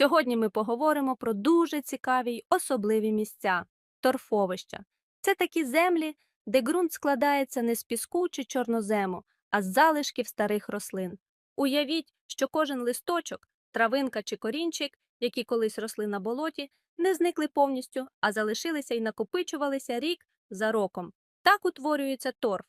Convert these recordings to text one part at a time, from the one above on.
Сьогодні ми поговоримо про дуже цікаві й особливі місця торфовища. Це такі землі, де ґрунт складається не з піску чи чорнозему, а з залишків старих рослин. Уявіть, що кожен листочок, травинка чи корінчик, які колись росли на болоті, не зникли повністю, а залишилися і накопичувалися рік за роком. Так утворюється торф.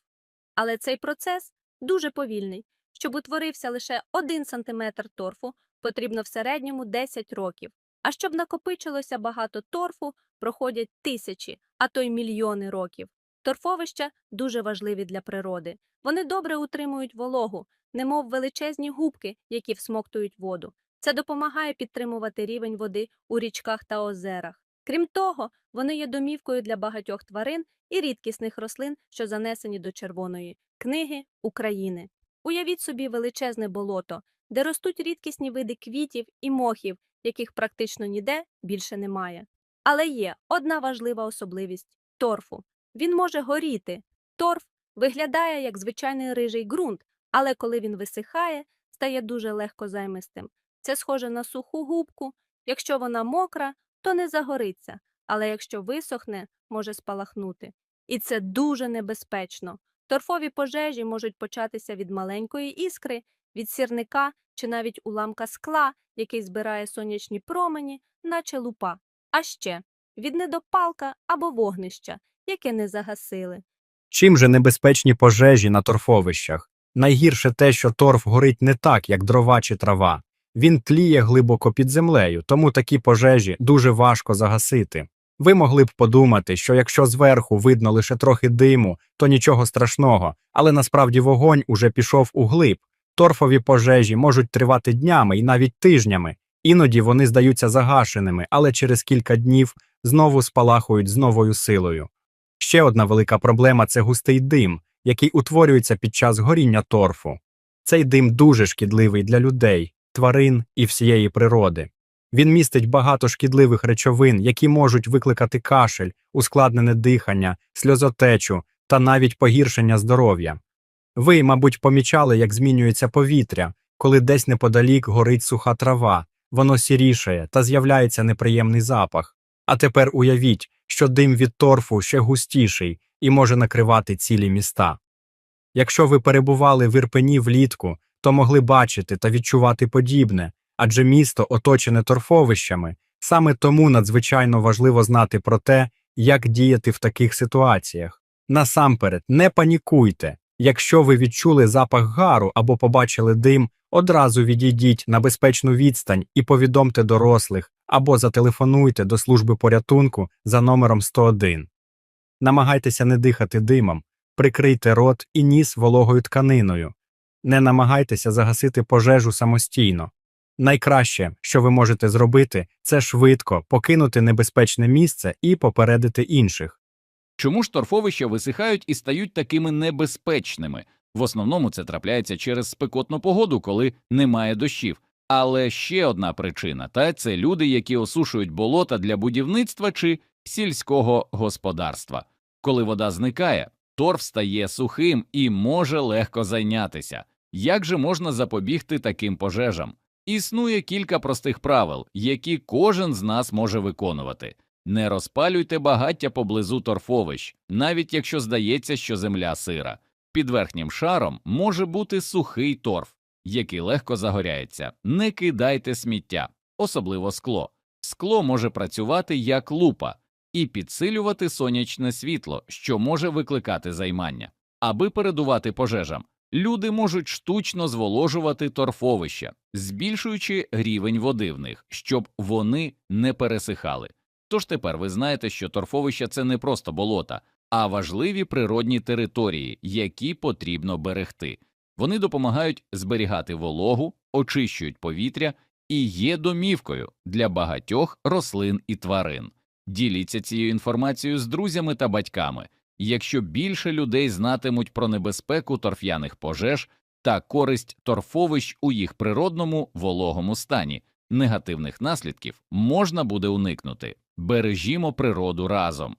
Але цей процес дуже повільний. Щоб утворився лише 1 см торфу, потрібно в середньому 10 років. А щоб накопичилося багато торфу, проходять тисячі, а то й мільйони років. Торфовища дуже важливі для природи. Вони добре утримують вологу, немов величезні губки, які всмоктують воду. Це допомагає підтримувати рівень води у річках та озерах. Крім того, вони є домівкою для багатьох тварин і рідкісних рослин, що занесені до Червоної книги України. Уявіть собі величезне болото, де ростуть рідкісні види квітів і мохів, яких практично ніде більше немає. Але є одна важлива особливість торфу. Він може горіти. Торф виглядає як звичайний рижий ґрунт, але коли він висихає, стає дуже легкозаймистим. Це схоже на суху губку. Якщо вона мокра, то не загориться, але якщо висохне, може спалахнути. І це дуже небезпечно. Торфові пожежі можуть початися від маленької іскри, від сірника чи навіть уламка скла, який збирає сонячні промені, наче лупа. А ще від недопалка або вогнища, яке не загасили. Чим же небезпечні пожежі на торфовищах? Найгірше те, що торф горить не так, як дрова чи трава. Він тліє глибоко під землею, тому такі пожежі дуже важко загасити. Ви могли б подумати, що якщо зверху видно лише трохи диму, то нічого страшного, але насправді вогонь уже пішов у глиб. Торфові пожежі можуть тривати днями і навіть тижнями. Іноді вони здаються загашеними, але через кілька днів знову спалахують з новою силою. Ще одна велика проблема це густий дим, який утворюється під час горіння торфу. Цей дим дуже шкідливий для людей, тварин і всієї природи. Він містить багато шкідливих речовин, які можуть викликати кашель, ускладнене дихання, сльозотечу та навіть погіршення здоров'я. Ви, мабуть, помічали, як змінюється повітря, коли десь неподалік горить суха трава, воно сірішає та з'являється неприємний запах. А тепер уявіть, що дим від торфу ще густіший і може накривати цілі міста. Якщо ви перебували в Ірпені влітку, то могли бачити та відчувати подібне, адже місто оточене торфовищами. Саме тому надзвичайно важливо знати про те, як діяти в таких ситуаціях. Насамперед, не панікуйте. Якщо ви відчули запах гару або побачили дим, одразу відійдіть на безпечну відстань і повідомте дорослих або зателефонуйте до служби порятунку за номером 101. Намагайтеся не дихати димом, прикрийте рот і ніс вологою тканиною. Не намагайтеся загасити пожежу самостійно. Найкраще, що ви можете зробити, це швидко покинути небезпечне місце і попередити інших. Чому ж торфовища висихають і стають такими небезпечними? В основному це трапляється через спекотну погоду, коли немає дощів. Але ще одна причина та це люди, які осушують болота для будівництва чи сільського господарства. Коли вода зникає, торф стає сухим і може легко зайнятися. Як же можна запобігти таким пожежам? Існує кілька простих правил, які кожен з нас може виконувати. Не розпалюйте багаття поблизу торфовищ, навіть якщо здається, що земля сира. Під верхнім шаром може бути сухий торф, який легко загоряється. Не кидайте сміття, особливо скло. Скло може працювати як лупа і підсилювати сонячне світло, що може викликати займання. Аби передувати пожежам, люди можуть штучно зволожувати торфовища, збільшуючи рівень води в них, щоб вони не пересихали. Тож тепер ви знаєте, що торфовища це не просто болота, а важливі природні території, які потрібно берегти. Вони допомагають зберігати вологу, очищують повітря і є домівкою для багатьох рослин і тварин. Діліться цією інформацією з друзями та батьками. Якщо більше людей знатимуть про небезпеку торф'яних пожеж та користь торфовищ у їх природному вологому стані, негативних наслідків можна буде уникнути. Бережімо природу разом.